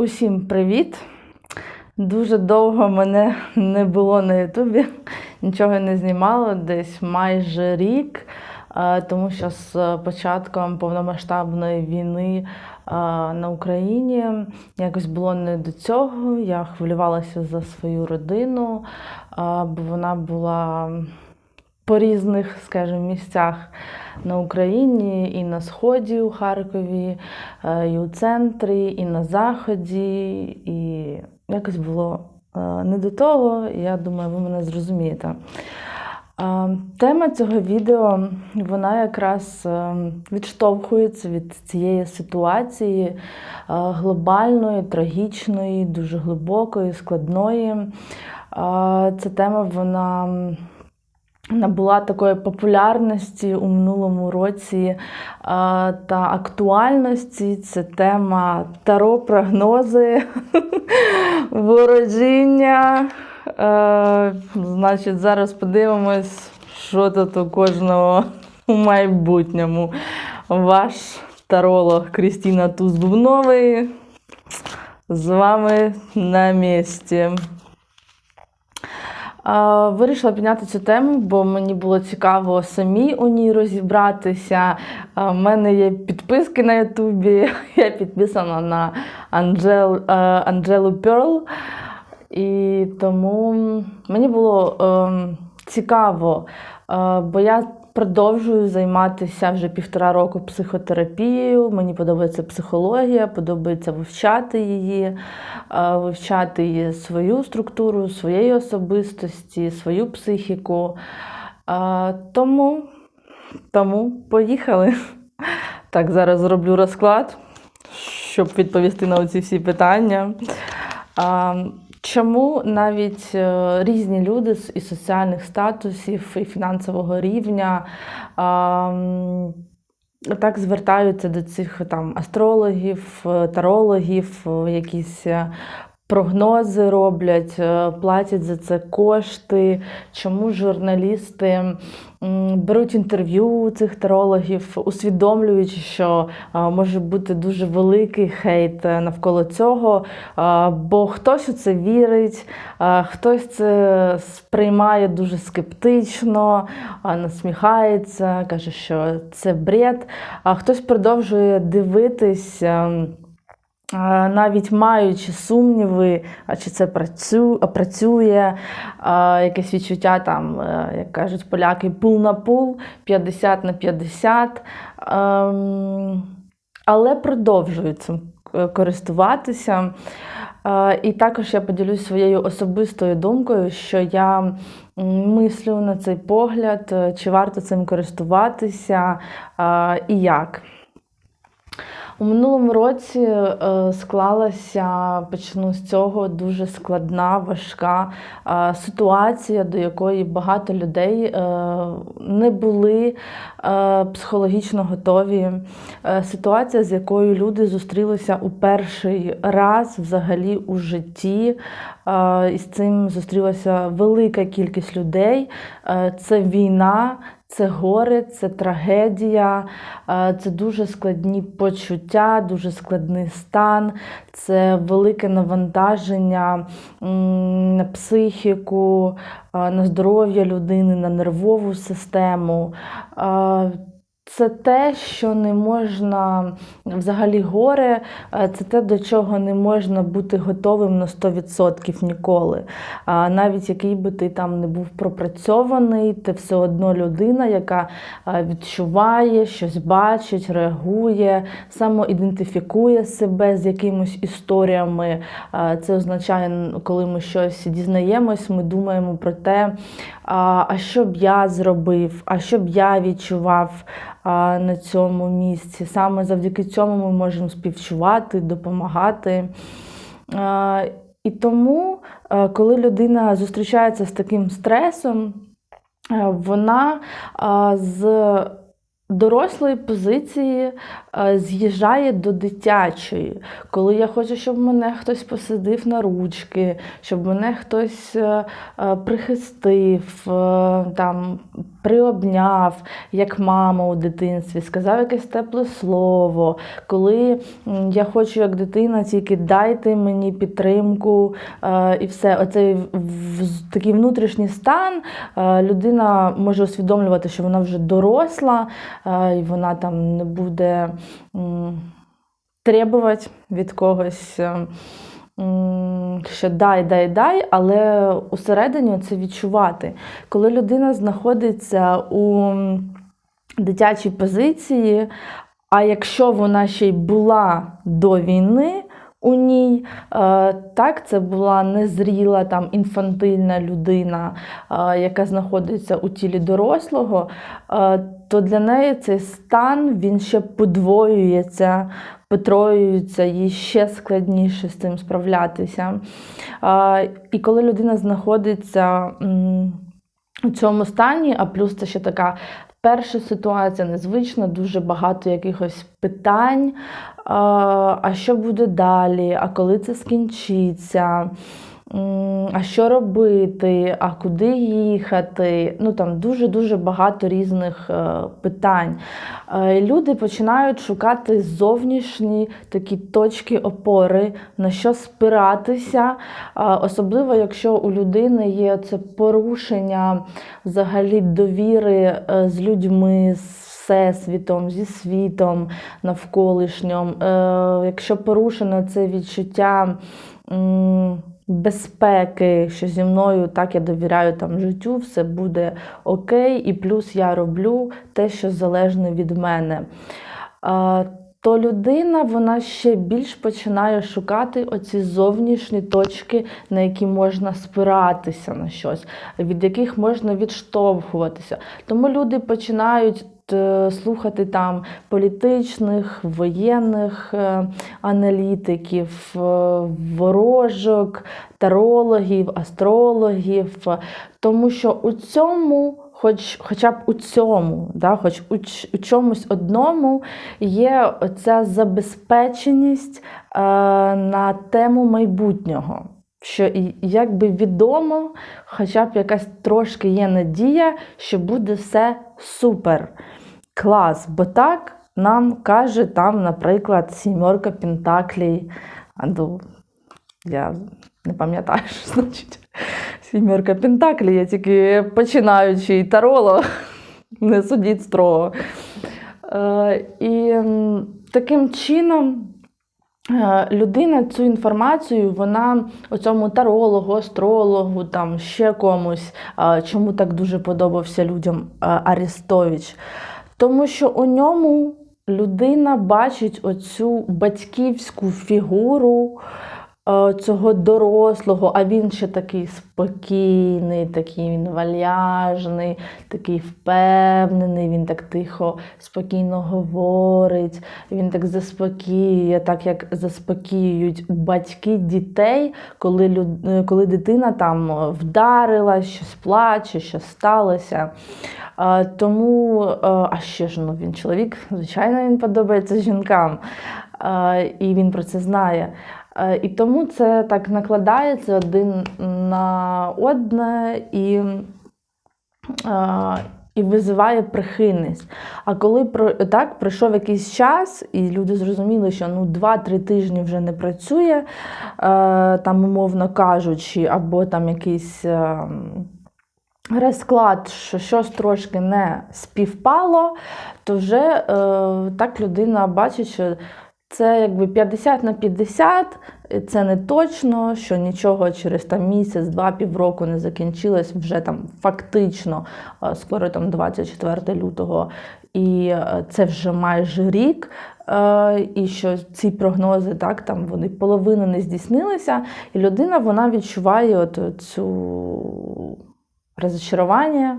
Усім привіт! Дуже довго мене не було на Ютубі, нічого не знімала, десь майже рік, е, тому що з початком повномасштабної війни е, на Україні якось було не до цього. Я хвилювалася за свою родину, е, бо вона була по різних, скажімо, місцях на Україні, і на Сході у Харкові, е, і у центрі, і на Заході. І якось було е, не до того. Я думаю, ви мене зрозумієте. Тема цього відео вона якраз е, відштовхується від цієї ситуації глобальної, трагічної, дуже глибокої, складної. Ця тема вона набула такої популярності у минулому році е, та актуальності. Це тема таро прогнози, ворожіння. Е, Значить, зараз подивимось, що тут у кожного у майбутньому. Ваш таролог Крістіна Туз-Бубновий з вами на місці. Вирішила підняти цю тему, бо мені було цікаво самі у ній розібратися. У мене є підписки на Ютубі, я підписана на Анджел, Анджелу Перл. І тому мені було ем, цікаво, е, бо я продовжую займатися вже півтора року психотерапією. Мені подобається психологія, подобається вивчати її, е, вивчати її свою структуру, своєї особистості, свою психіку. Е, Тому, тому поїхали. Так, зараз зроблю розклад, щоб відповісти на оці всі питання. Чому навіть е, різні люди з і соціальних статусів і фінансового рівня так звертаються до цих там астрологів, е, тарологів, е, якісь прогнози роблять, е, платять за це кошти? Чому журналісти беруть інтерв'ю цих тарологів, усвідомлюючи, що е, може бути дуже великий хейт е, навколо цього, бо хтось у це вірить, хтось це сприймає дуже скептично, насміхається, каже, що це бред, а хтось продовжує дивитись. Навіть маючи сумніви, а чи це працює, якесь відчуття, там, е, як кажуть поляки, пул на пул, 50 на 50. Ем, Але продовжують цим е, користуватися. Е, І також я поділюсь своєю особистою думкою, що я мислю на цей погляд, чи варто цим користуватися і як. У минулому році е, склалася, почну з цього, дуже складна, важка е, ситуація, до якої багато людей е, не були психологічно готові. Ситуація, з якою люди зустрілися у перший раз взагалі у житті. І з цим зустрілася велика кількість людей. Це війна, це горе, це трагедія, е, це дуже складні почуття, дуже складний стан, це велике навантаження на психіку, е, на здоров'я людини, на нервову систему. Це те, що не можна взагалі горе, е, це те, до чого не можна бути готовим на 100% ніколи. А Навіть який би ти там не був пропрацьований, ти все одно людина, яка е, відчуває, щось бачить, реагує, самоідентифікує себе з якимись історіями. Е, Це означає, коли ми щось дізнаємось, ми думаємо про те, а що б я зробив, а що б я відчував на цьому місці. Саме завдяки цьому ми можемо співчувати, допомагати. І тому, коли людина зустрічається з таким стресом, вона з дорослої позиції з'їжджає до дитячої, коли я хочу, щоб мене хтось посадив на ручки, щоб мене хтось прихистив, там, приобняв, як мама у дитинстві, сказав якесь тепле слово. Коли я хочу, як дитина, тільки дайте мені підтримку е, і все. Оцей такий внутрішній стан е, людина може усвідомлювати, що вона вже доросла, е, і вона там не буде требувати від когось. Що дай, дай, дай, але усередині це відчувати. Коли людина знаходиться у дитячій позиції, а якщо вона ще й була до війни у ній, е, так, це була незріла там інфантильна людина, е, яка знаходиться у тілі дорослого, е, то для неї цей стан він ще подвоюється, потроюється, їй ще складніше з цим справлятися. І коли людина знаходиться у цьому стані, а плюс це ще така перша ситуація, незвична, дуже багато якихось питань. А що буде далі? А коли це скінчиться? А що робити? А куди їхати? Ну там дуже-дуже багато різних е, питань. Е, Люди починають шукати зовнішні такі точки опори, на що спиратися, А, особливо якщо у людини є це порушення взагалі довіри е, з людьми. з Всесвітом, зі світом навколишнім, е, якщо порушено це відчуття безпеки, що зі мною так я довіряю там життю, все буде окей, і плюс я роблю те, що залежне від мене. То людина вона ще більш починає шукати оці зовнішні точки, на які можна спиратися на щось, від яких можна відштовхуватися. Тому люди починають слухати там політичних, воєнних е, аналітиків, е, ворожок, тарологів, астрологів, тому що у цьому. Хоч, хоча б у цьому, да, хоч у, у чомусь одному є оця забезпеченість е, на тему майбутнього. Що і якби відомо, хоча б якась трошки є надія, що буде все супер. Клас. Бо так нам каже там, наприклад, сімерка Пентаклей. Ну, я не пам'ятаю, що значить сімерка Пентаклей, я тільки починаючий таролог, не судіть строго. Е, і таким чином. Е, Людина цю інформацію, вона оцьому тарологу, астрологу, там ще комусь, чому так дуже подобався людям е, Арестович. Тому що у ньому людина бачить оцю батьківську фігуру цього дорослого, а він ще такий спокійний, такий він вальяжний, такий впевнений, він так тихо, спокійно говорить, він так заспокоює, так як заспокоюють батьки дітей, коли, люд... е, коли дитина там вдарила, щось плаче, щось сталося. Тому, е, а ще ж ну, він чоловік, звичайно, він подобається жінкам, і він про це знає. Е, І тому це так накладається один на одне і, і визиває прихильність. А коли так пройшов якийсь час, і люди зрозуміли, що ну 2-3 тижні вже не працює, е, там, умовно кажучи, або там якийсь. е, Розклад, що щось трошки не співпало, то вже е, так людина бачить, що це якби 50 на 50, і це не точно, що нічого через там місяць, два, півроку не закінчилось вже там фактично, е, скоро там 24 лютого, і е, це вже майже рік. Е, і що ці прогнози так там вони половину не здійснилися, і людина вона відчуває от цю розчарування,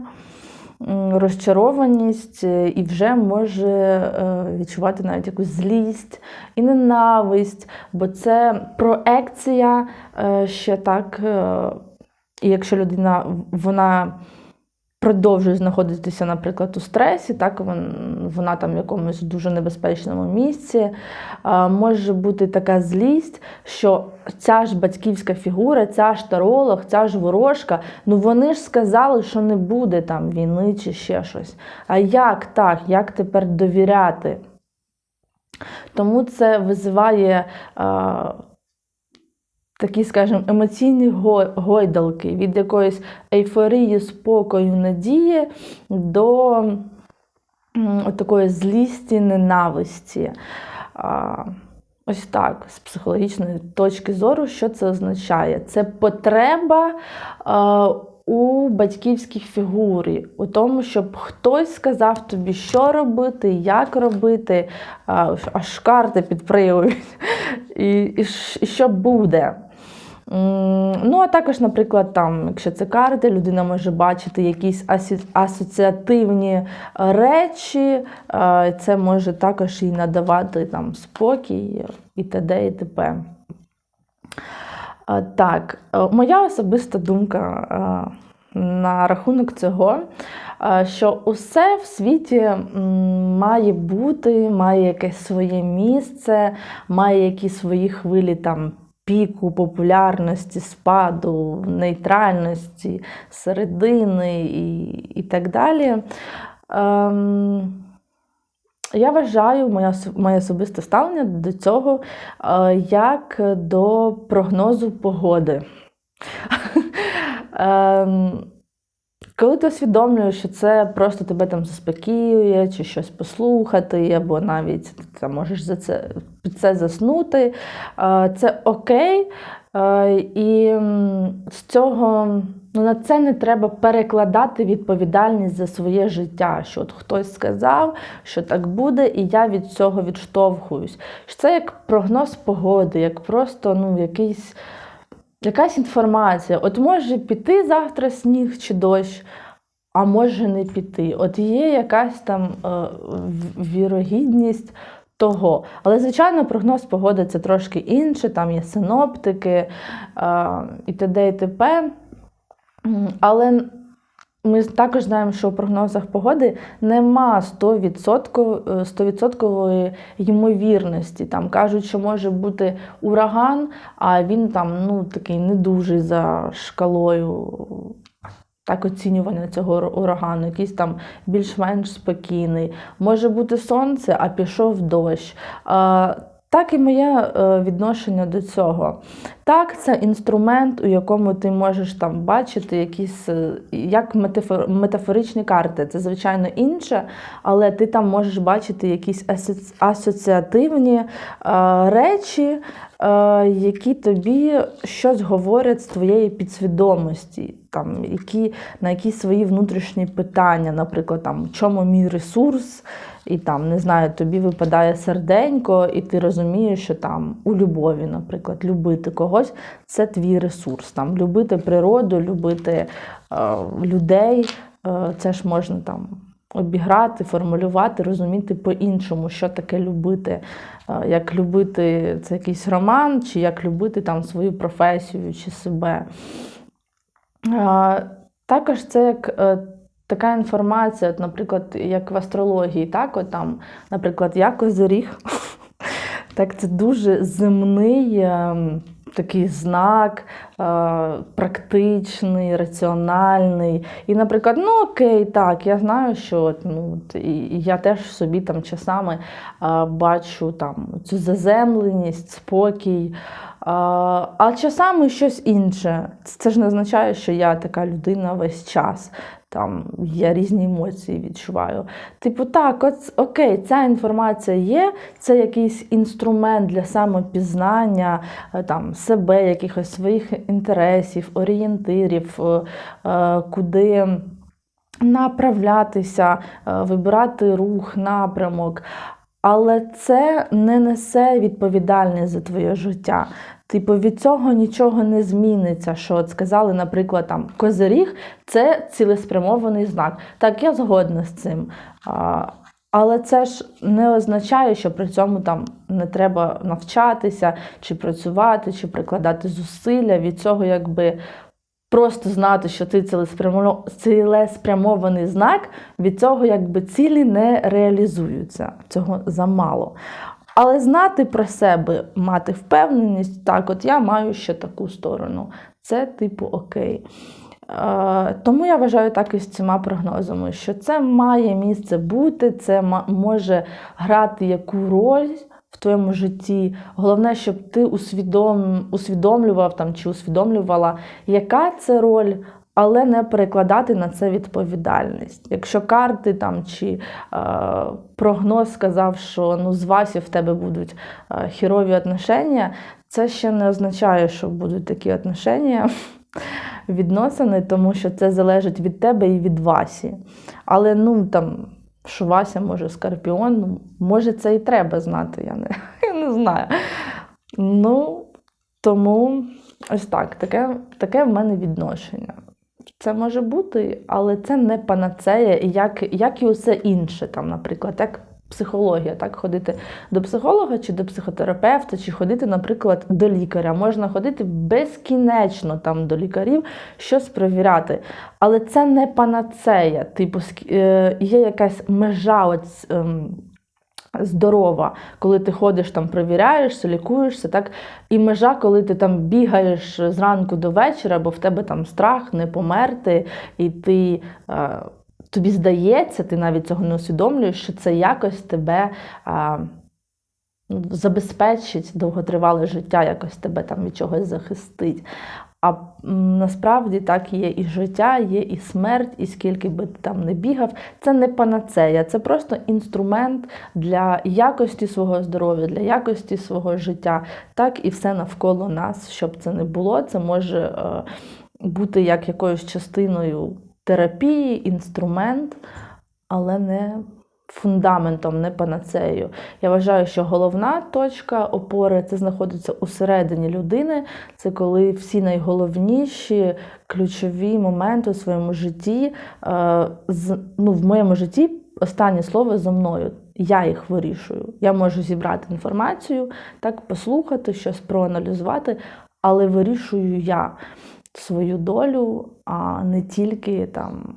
розчарованість е, і вже може е, відчувати навіть якусь злість і ненависть, бо це проекція е, ще так. І якщо людина вона продовжує знаходитися, наприклад, у стресі, так вон- вона там в якомусь дуже небезпечному місці. Може бути така злість, що ця ж батьківська фігура, ця ж таролог, ця ж ворожка, ну вони ж сказали, що не буде там війни чи ще щось. А як так? Як тепер довіряти? Тому це визиває такі, скажімо, емоційні гойдалки від якоїсь ейфорії, спокою, надії до такої злісті, ненависті. Ось так, з психологічної точки зору, що це означає? Це потреба у батьківській фігурі, у тому, щоб хтось сказав тобі, що робити, як робити, аж карти підприюють, і, і, і що буде. Ну, а також, наприклад, там, якщо це карти, людина може бачити якісь асоціативні е, речі, е, це може також їй надавати там спокій і т.д. і т.п. Е, Так, моя особиста думка на рахунок цього, що усе в світі має бути, має якесь своє місце, має якісь свої хвилі там. Піку популярності, спаду, нейтральності, середини і, і так далі. Ем, я вважаю моє, моє особисте ставлення до цього е, як до прогнозу погоди. Коли ти усвідомлюєш, що це просто тебе там заспокоює, чи щось послухати, або навіть там можеш за це, під це заснути, це окей. І з цього ну, на це не треба перекладати відповідальність за своє життя. Що от хтось сказав, що так буде, і я від цього відштовхуюсь. Це як прогноз погоди, як просто ну, якийсь якась інформація. От може піти завтра сніг чи дощ, а може не піти. От є якась там е, вірогідність того. Але, звичайно, прогноз погоди це трошки інше, там є синоптики е, і т.д. і т.п. Але ми також знаємо, що у прогнозах погоди нема 100%, е, 100% ймовірності. Там кажуть, що може бути ураган, а він там ну, такий не дуже за шкалою. Так, оцінювання цього урагану, якийсь там більш-менш спокійний. Може бути сонце, а пішов дощ. Так і моє е, відношення до цього. Так, це інструмент, у якому ти можеш там бачити якісь е, як метафоричні карти. Це звичайно інше, але ти там можеш бачити якісь асоціативні е, речі, які тобі щось говорять з твоєї підсвідомості, там, які, на якісь свої внутрішні питання, наприклад, там, в чому мій ресурс, і там, не знаю, тобі випадає серденько, і ти розумієш, що там у любові, наприклад, любити когось це твій ресурс. Там, любити природу, любити е, людей, е, це ж можна там. Обіграти, формулювати, розуміти по-іншому, що таке любити. Е, Як любити це якийсь роман, чи як любити там свою професію чи себе. Е, Також це як е, така інформація, от, наприклад, як в астрології, так, от там, наприклад, я козиріг. Так, це дуже земний ем, такий знак, е, практичний, раціональний. І, наприклад, ну окей, так, я знаю, що ну, і, я теж собі там часами е, бачу там цю заземленість, спокій. А, а часами щось інше. Це ж не означає, що я така людина весь час. Там я різні емоції відчуваю. Типу, так, от, окей, ця інформація є, це якийсь інструмент для самопізнання е, там, себе, якихось своїх інтересів, орієнтирів, е, е, куди направлятися, вибирати рух, напрямок. Але це не несе відповідальність за твоє життя. Типу, від цього нічого не зміниться. Що от сказали, наприклад, там козиріг це цілеспрямований знак. Так, я згодна з цим. А, але це ж не означає, що при цьому там не треба навчатися, чи працювати, чи прикладати зусилля. Від цього якби просто знати, що ти цілеспрямо- цілеспрямований знак, від цього якби цілі не реалізуються. Цього замало. Але знати про себе, мати впевненість, так, от я маю ще таку сторону. Це типу окей. Е, Тому я вважаю так і з цими прогнозами, що це має місце бути, це може грати яку роль в твоєму житті. Головне, щоб ти усвідом, усвідомлював там, чи усвідомлювала, яка це роль, але не перекладати на це відповідальність. Якщо карти там чи е, прогноз сказав, що ну, з Васі в тебе будуть е, хірові отношення, це ще не означає, що будуть такі отношення відносини, тому що це залежить від тебе і від Васі. Але ну там, що Вася може скорпіон, ну, може, це і треба знати, я не, я не знаю. Ну, тому ось так, таке, таке в мене відношення. Це може бути, але це не панацея, як, як і усе інше, там, наприклад, як психологія, так, ходити до психолога чи до психотерапевта, чи ходити, наприклад, до лікаря. Можна ходити безкінечно там до лікарів, щось перевіряти. Але це не панацея. Типу, е, є якась межа. Ось, ем, Здорова, коли ти ходиш там, провіряєшся, лікуєшся, так? І межа, коли ти там бігаєш зранку до вечора, бо в тебе там страх не померти, і ти е, тобі здається, ти навіть цього не усвідомлюєш, що це якось тебе ну, забезпечить довготривале життя, якось тебе там від чогось захистить. А насправді так є і життя, є і смерть, і скільки би ти там не бігав, це не панацея, це просто інструмент для якості свого здоров'я, для якості свого життя, так і все навколо нас, щоб це не було. Це може е, бути як якоюсь частиною терапії, інструмент, але не фундаментом, не панацеєю. Я вважаю, що головна точка опори це знаходиться усередині людини. Це коли всі найголовніші ключові моменти у своєму житті, е, ну, в моєму житті останнє слово за мною. Я їх вирішую. Я можу зібрати інформацію, так послухати, щось проаналізувати, але вирішую я свою долю, а не тільки там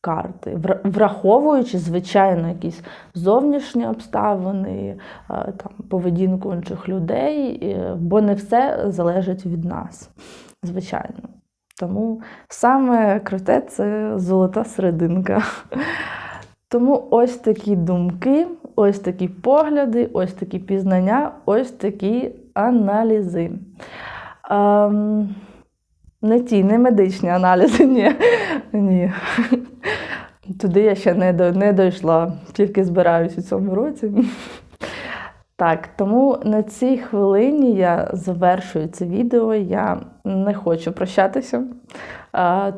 карти, враховуючи, звичайно, якісь зовнішні обставини, е, там, поведінку інших людей, е, бо не все залежить від нас, звичайно. Тому саме круте це золота серединка. Тому ось такі думки, ось такі погляди, ось такі пізнання, ось такі аналізи. Ем, не ті, не медичні аналізи, ні. ні. Туди я ще не, до, не дійшла, тільки збираюсь у цьому році. Так, тому на цій хвилині я завершую це відео. Я не хочу прощатися,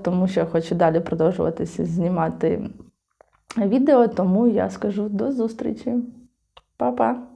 тому що я хочу далі продовжуватися знімати відео, тому я скажу до зустрічі. Па-па!